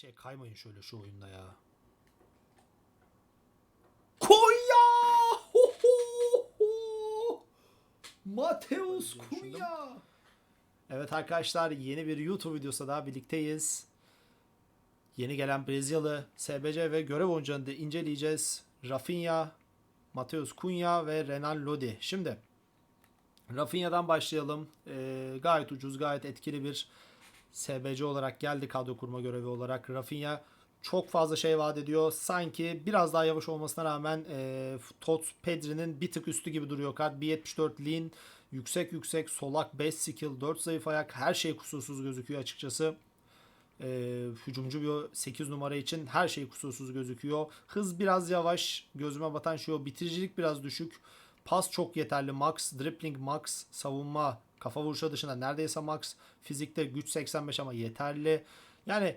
karşıya kaymayın şöyle şu oyunda ya. Konya! Ho, ho, ho! Mateus Kunya. Evet arkadaşlar yeni bir YouTube videosu daha birlikteyiz. Yeni gelen Brezilyalı SBC ve görev oyuncularını da inceleyeceğiz. Rafinha, Mateus Cunha ve Renan Lodi. Şimdi Rafinha'dan başlayalım. Ee, gayet ucuz, gayet etkili bir SBC olarak geldi kadro kurma görevi olarak. Rafinha çok fazla şey vaat ediyor. Sanki biraz daha yavaş olmasına rağmen e, Todd Pedri'nin bir tık üstü gibi duruyor kart. 1.74 lean, yüksek yüksek, solak, 5 skill, 4 zayıf ayak her şey kusursuz gözüküyor açıkçası. E, hücumcu bir 8 numara için her şey kusursuz gözüküyor. Hız biraz yavaş. Gözüme batan şey o. Bitiricilik biraz düşük. Pas çok yeterli. Max, dribbling max, savunma, kafa vuruşu dışında neredeyse max. Fizikte güç 85 ama yeterli. Yani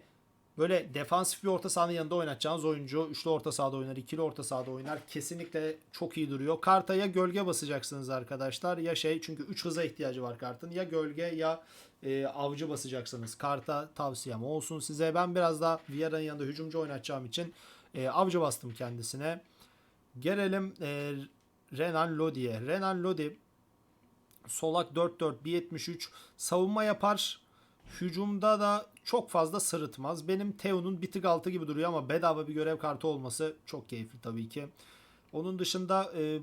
böyle defansif bir orta sahanın yanında oynatacağınız oyuncu. Üçlü orta sahada oynar, ikili orta sahada oynar. Kesinlikle çok iyi duruyor. Karta ya gölge basacaksınız arkadaşlar ya şey çünkü 3 hıza ihtiyacı var kartın. Ya gölge ya e, avcı basacaksınız. Karta tavsiyem olsun size. Ben biraz daha Vieira'nın yanında hücumcu oynatacağım için e, avcı bastım kendisine. Gelelim e, Renan Lodi'ye. Renan Lodi solak 4-4 1.73 savunma yapar. Hücumda da çok fazla sırıtmaz. Benim Teo'nun bir tık altı gibi duruyor ama bedava bir görev kartı olması çok keyifli tabii ki. Onun dışında e,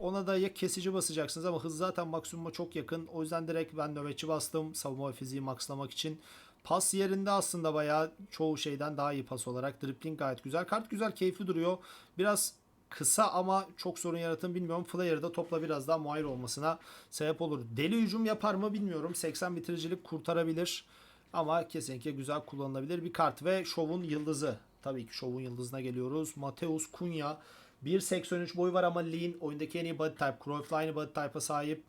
ona da ya kesici basacaksınız ama hız zaten maksimuma çok yakın. O yüzden direkt ben nöbetçi bastım savunma fiziği maxlamak için. Pas yerinde aslında bayağı çoğu şeyden daha iyi pas olarak. Dribbling gayet güzel. Kart güzel, keyifli duruyor. Biraz kısa ama çok sorun yaratın bilmiyorum. Flyer'da topla biraz daha muayir olmasına sebep olur. Deli hücum yapar mı bilmiyorum. 80 bitiricilik kurtarabilir. Ama kesinlikle güzel kullanılabilir bir kart. Ve şovun yıldızı. Tabii ki şovun yıldızına geliyoruz. Mateus Cunha. 1.83 boyu var ama lean. Oyundaki en iyi body type. Cruyff'la aynı body type'a sahip.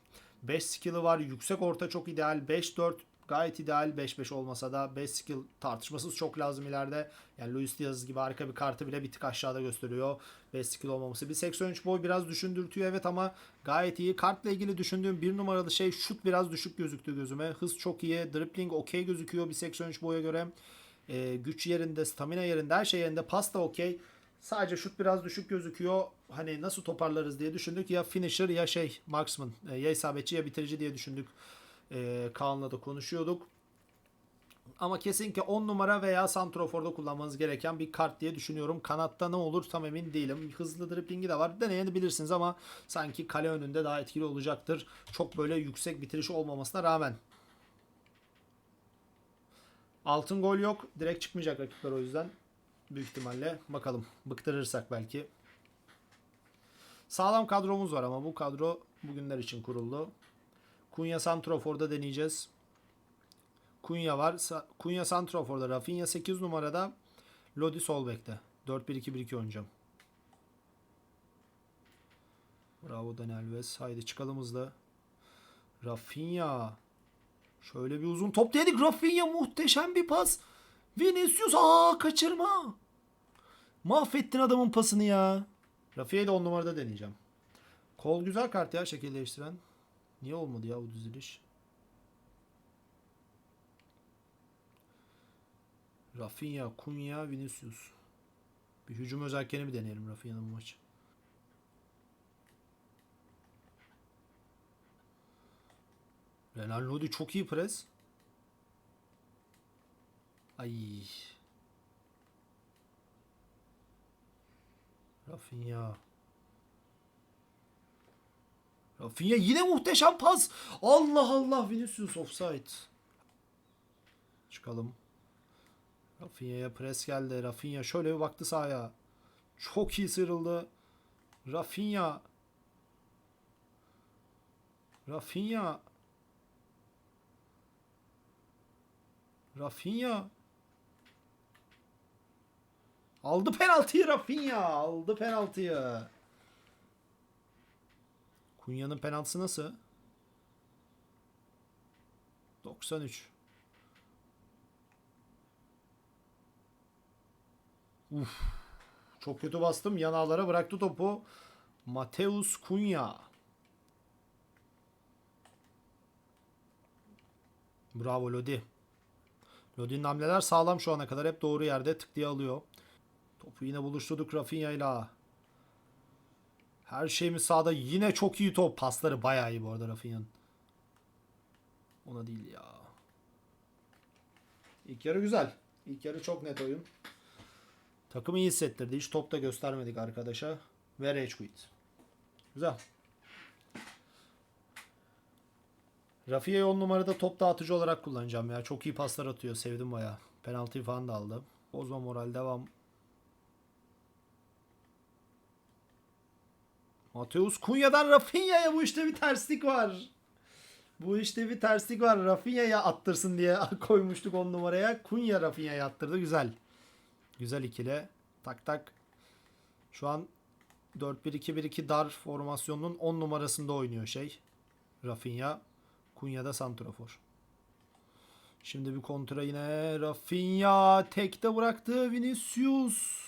5 skill'ı var. Yüksek orta çok ideal. 5-4 gayet ideal 5-5 olmasa da 5 skill tartışmasız çok lazım ileride. Yani Luis Diaz gibi harika bir kartı bile bir tık aşağıda gösteriyor. 5 skill olmaması. 1.83 boy biraz düşündürtüyor evet ama gayet iyi. Kartla ilgili düşündüğüm bir numaralı şey şut biraz düşük gözüktü gözüme. Hız çok iyi. Dribbling okey gözüküyor 1.83 boya göre. Ee, güç yerinde, stamina yerinde, her şey yerinde. Pas da okey. Sadece şut biraz düşük gözüküyor. Hani nasıl toparlarız diye düşündük. Ya finisher ya şey marksman. E, ya isabetçi ya bitirici diye düşündük. E, Kaan'la da konuşuyorduk. Ama kesinlikle 10 numara veya santroforda kullanmanız gereken bir kart diye düşünüyorum. Kanatta ne olur tam emin değilim. Hızlı driblingi de var. Deneyebilirsiniz ama sanki kale önünde daha etkili olacaktır. Çok böyle yüksek bitiriş olmamasına rağmen. Altın gol yok. Direkt çıkmayacak rakipler o yüzden. Büyük ihtimalle. Bakalım. Bıktırırsak belki. Sağlam kadromuz var ama bu kadro bugünler için kuruldu. Kunya Santrofor'da deneyeceğiz. Kunya var. Kunya Santrofor'da. Rafinha 8 numarada. Lodi Solbek'te. 4-1-2-1-2 oynayacağım. Bravo Dani Alves. Haydi çıkalım hızlı. Rafinha. Şöyle bir uzun top dedik. Rafinha muhteşem bir pas. Vinicius aa kaçırma. Mahvettin adamın pasını ya. Rafinha'yı da 10 numarada deneyeceğim. Kol güzel kart ya şekil değiştiren. Niye olmadı ya bu diziliş? Rafinha, Cunha, Vinicius. Bir hücum özelliğini bir deneyelim Rafinha'nın maçı. Renan Lodi çok iyi pres. Ay. Rafinha. Rafinha yine muhteşem pas. Allah Allah Vinicius offside. Çıkalım. Rafinha'ya pres geldi. Rafinha şöyle bir baktı sahaya. Çok iyi sıyrıldı. Rafinha. Rafinha. Rafinha. Aldı penaltıyı Rafinha. Aldı penaltıyı. Kunya'nın penaltısı nasıl? 93. Uf. Çok kötü bastım. Yanağlara bıraktı topu. Mateus Cunha. Bravo Lodi. Lodi'nin hamleler sağlam şu ana kadar. Hep doğru yerde tık diye alıyor. Topu yine buluşturduk Rafinha'yla. Her şeyimiz sağda. Yine çok iyi top. Pasları bayağı iyi bu arada Rafinha'nın. Ona değil ya. İlk yarı güzel. İlk yarı çok net oyun. Takımı iyi hissettirdi. Hiç top da göstermedik arkadaşa. Ve rage quit. Güzel. Rafia'yı 10 numarada top dağıtıcı olarak kullanacağım ya. Çok iyi paslar atıyor. Sevdim baya. Penaltıyı falan da aldı. Bozma moral devam. Mateus Kunya'dan Rafinha'ya bu işte bir terslik var. Bu işte bir terslik var. Rafinha'ya attırsın diye koymuştuk 10 numaraya. Kunya Rafinha'ya attırdı. Güzel. Güzel ikili. Tak tak. Şu an 4-1-2-1-2 dar formasyonunun 10 numarasında oynuyor şey. Rafinha. Kunya'da Santrafor. Şimdi bir kontra yine Rafinha tekte bıraktı Vinicius.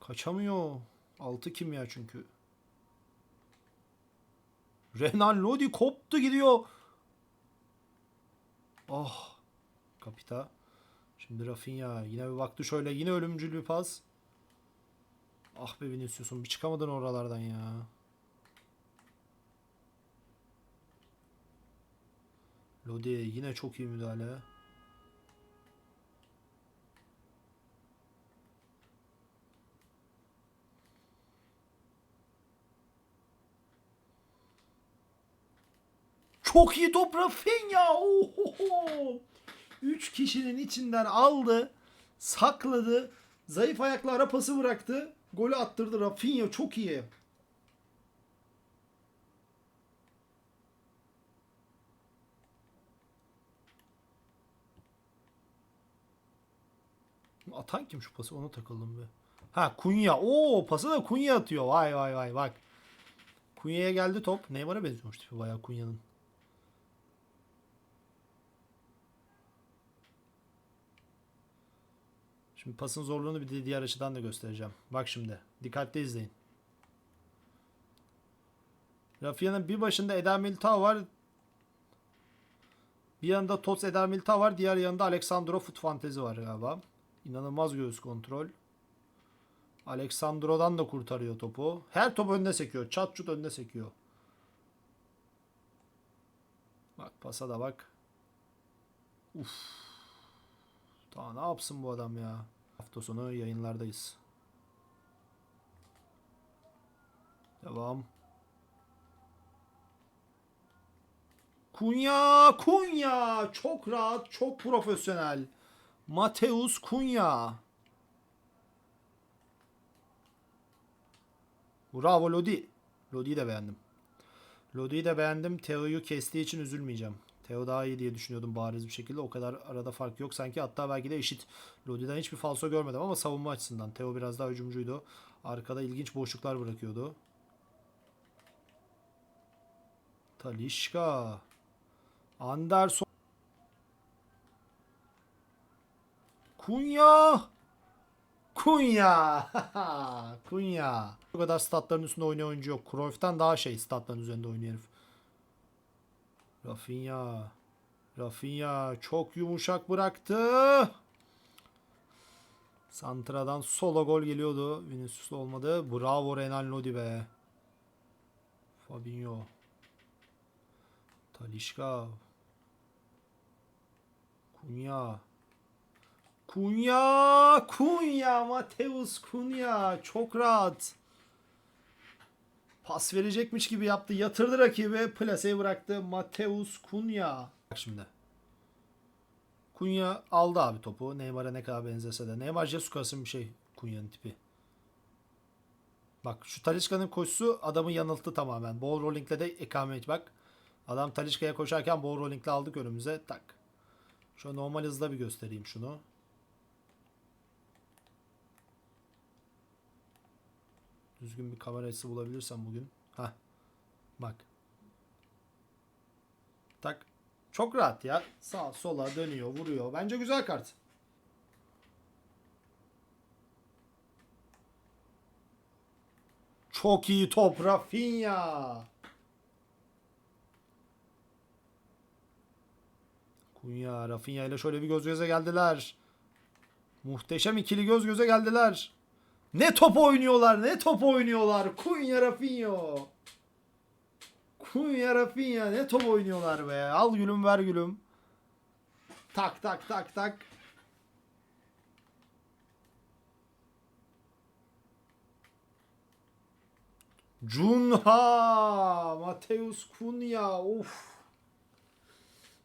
Kaçamıyor. 6 kimya çünkü. Renan Lodi koptu gidiyor. Ah. Kapita. Şimdi Rafinha yine bir baktı şöyle yine ölümcül bir pas. Ah be Vinicius'um bir çıkamadın oralardan ya. Lodi yine çok iyi müdahale. Çok iyi top Rafinha. Ohoho. Üç kişinin içinden aldı. Sakladı. Zayıf ayakla ara pası bıraktı. Golü attırdı Rafinha. Çok iyi. Atan kim şu pası? Ona takıldım be. Ha Kunya. Oo pası da Kunya atıyor. Vay vay vay bak. Kunya'ya geldi top. Neymar'a benziyormuş tipi bayağı Kunya'nın. Şimdi pasın zorluğunu bir diğer açıdan da göstereceğim. Bak şimdi. Dikkatli izleyin. Rafia'nın bir başında Eder Militao var. Bir yanında Tots Eder Militao var. Diğer yanında Alexandro Foot Fantezi var galiba. İnanılmaz göğüs kontrol. Alexandro'dan da kurtarıyor topu. Her top önüne sekiyor. Çat çut önüne sekiyor. Bak pasa da bak. Uf. Daha ne yapsın bu adam ya? Hafta sonu yayınlardayız. Devam. Kunya, Kunya çok rahat, çok profesyonel. Mateus Kunya. Bravo Lodi. Lodi'yi de beğendim. Lodi'yi de beğendim. Teo'yu kestiği için üzülmeyeceğim. Teo daha iyi diye düşünüyordum bariz bir şekilde. O kadar arada fark yok sanki. Hatta belki de eşit. Lodi'den hiçbir falso görmedim ama savunma açısından. Teo biraz daha hücumcuydu. Arkada ilginç boşluklar bırakıyordu. Talişka. Anderson. Kunya. Kunya. Kunya. Bu kadar statların üstünde oynayan oyuncu yok. Cruyff'tan daha şey statların üzerinde oynuyor herif. Rafinha. Rafinha çok yumuşak bıraktı. Santra'dan solo gol geliyordu. Vinicius olmadı. Bravo Renan Lodi be. Fabinho. Talişka. Kunya. Kunya. Kunya. Mateus Kunya. Çok rahat. Pas verecekmiş gibi yaptı. Yatırdı rakibi. Plaseyi bıraktı. Mateus Kunya. Bak şimdi. Kunya aldı abi topu. Neymar'a ne kadar benzese de. Neymar Jesus'un bir şey. Kunya'nın tipi. Bak şu Talişka'nın koşusu adamı yanılttı tamamen. Ball rolling'le de ikamet bak. Adam Talişka'ya koşarken ball rolling'le aldık önümüze. Tak. Şu normal hızla bir göstereyim şunu. Düzgün bir kamera açısı bulabilirsem bugün. Ha. Bak. Tak. Çok rahat ya. Sağa sola dönüyor, vuruyor. Bence güzel kart. Çok iyi top Rafinha. Kunya, Rafinha ile şöyle bir göz göze geldiler. Muhteşem ikili göz göze geldiler. Ne top oynuyorlar, ne top oynuyorlar. Kunya, Rafinha. Kunya, Rafinha ne top oynuyorlar be. Al gülüm ver gülüm. Tak tak tak tak. Cunha, Mateus Cunha. Of.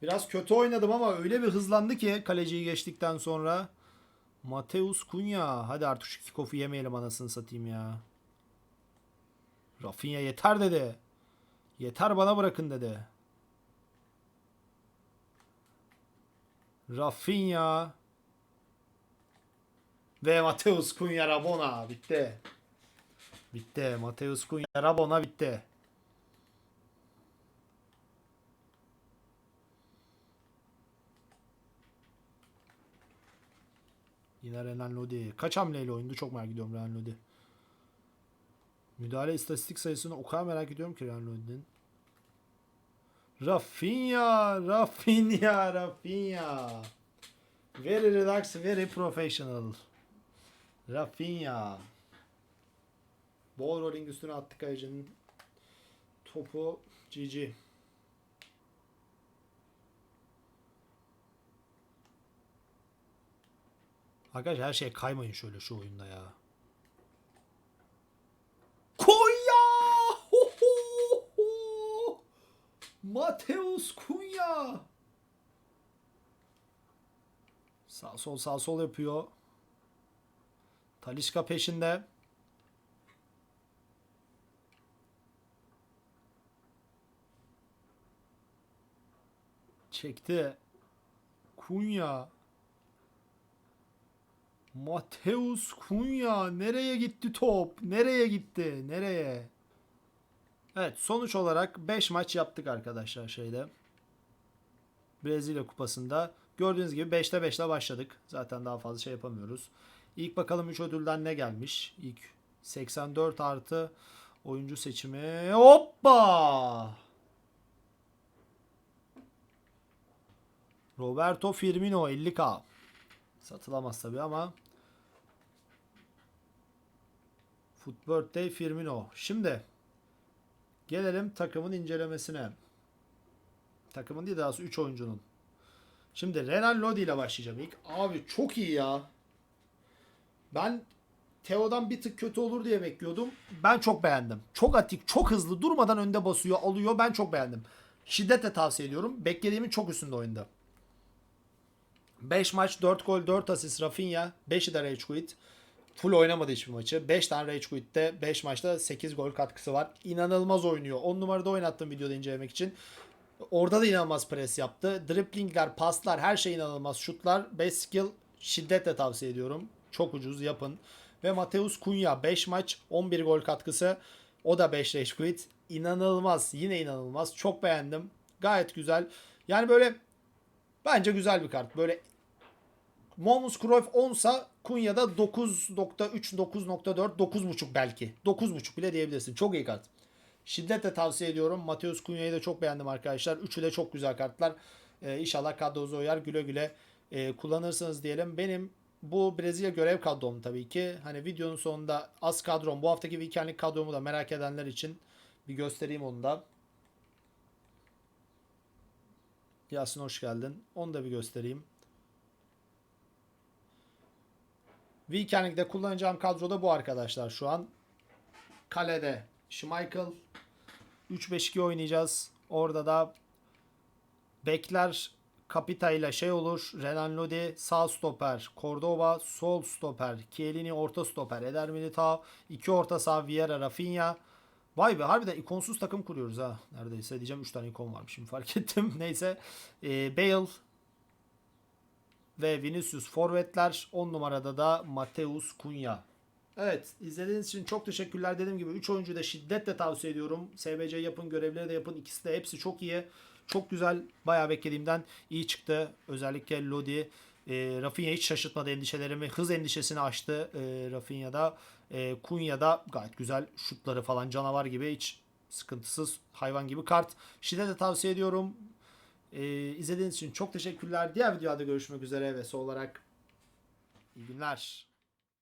Biraz kötü oynadım ama öyle bir hızlandı ki kaleciyi geçtikten sonra. Mateus Cunha. Hadi artık şu kickoff'u yemeyelim anasını satayım ya. Rafinha yeter dedi. Yeter bana bırakın dedi. Rafinha. Ve Mateus Cunha Rabona. Bitti. Bitti. Mateus Cunha Rabona bitti. Yine Renan Lodi. Kaç hamleyle oyundu çok merak ediyorum Renan Lodi. Müdahale istatistik sayısını o kadar merak ediyorum ki Renan Lodi'nin. Rafinha, Rafinha, Rafinha. Very relaxed, very professional. Rafinha. Ball rolling üstüne attı kayıcının topu GG. Arkadaşlar her şeye kaymayın şöyle şu oyunda ya. Konya! Ho, ho, ho! Mateus Cunha. Sağ sol sağ sol yapıyor. Talişka peşinde. Çekti. Cunha. Mateus Cunha nereye gitti top? Nereye gitti? Nereye? Evet sonuç olarak 5 maç yaptık arkadaşlar şeyde. Brezilya kupasında. Gördüğünüz gibi 5'te 5'le başladık. Zaten daha fazla şey yapamıyoruz. İlk bakalım 3 ödülden ne gelmiş? İlk 84 artı oyuncu seçimi. Hoppa! Roberto Firmino 50k. Satılamaz tabi ama Foot Birthday Firmino. Şimdi gelelim takımın incelemesine. Takımın değil daha doğrusu 3 oyuncunun. Şimdi Renan Lodi ile başlayacağım ilk. Abi çok iyi ya. Ben Teo'dan bir tık kötü olur diye bekliyordum. Ben çok beğendim. Çok atik, çok hızlı, durmadan önde basıyor, alıyor. Ben çok beğendim. Şiddetle tavsiye ediyorum. Beklediğimin çok üstünde oyunda. 5 maç 4 gol 4 asist Rafinha. 5'i de Rage Quit. Full oynamadı hiçbir maçı. 5 tane Rage Quit'te 5 maçta 8 gol katkısı var. İnanılmaz oynuyor. 10 numarada oynattım videoda incelemek için. Orada da inanılmaz pres yaptı. Driplingler, paslar her şey inanılmaz. Şutlar 5 skill şiddetle tavsiye ediyorum. Çok ucuz yapın. Ve Mateus Cunha 5 maç 11 gol katkısı. O da 5 Rage Quit. İnanılmaz. Yine inanılmaz. Çok beğendim. Gayet güzel. Yani böyle bence güzel bir kart. Böyle Momus Cruyff 10'sa Kunya'da 9.3, 9.4, 9.5 belki. 9.5 bile diyebilirsin. Çok iyi kart. Şiddetle tavsiye ediyorum. Mateus Kunya'yı da çok beğendim arkadaşlar. Üçü de çok güzel kartlar. Ee, inşallah kadronuza uyar. Güle güle e, kullanırsınız diyelim. Benim bu Brezilya görev kadrom tabii ki. Hani videonun sonunda az kadrom. Bu haftaki weekendlik kadromu da merak edenler için bir göstereyim onu da. Yasin hoş geldin. Onu da bir göstereyim. Weekend'de kullanacağım kadroda bu arkadaşlar şu an. Kalede Schmeichel 3-5-2 oynayacağız. Orada da bekler Kapita ile şey olur. Renan Lodi sağ stoper. Cordoba sol stoper. Chiellini orta stoper. Eder Militao. iki orta sağ. Vieira Rafinha. Vay be harbiden ikonsuz takım kuruyoruz ha. Neredeyse diyeceğim 3 tane ikon varmış şimdi fark ettim. Neyse. Ee, Bale ve Vinicius forvetler. 10 numarada da Mateus Cunha. Evet izlediğiniz için çok teşekkürler. Dediğim gibi 3 oyuncuyu da şiddetle tavsiye ediyorum. SBC yapın görevleri de yapın. İkisi de hepsi çok iyi. Çok güzel. Bayağı beklediğimden iyi çıktı. Özellikle Lodi. E, Rafinha hiç şaşırtmadı endişelerimi. Hız endişesini aştı e, Rafinha'da. E, Kunya'da gayet güzel şutları falan canavar gibi hiç sıkıntısız hayvan gibi kart. Şiddetle tavsiye ediyorum. Ee, izlediğiniz için çok teşekkürler. Diğer videoda görüşmek üzere ve son olarak iyi günler.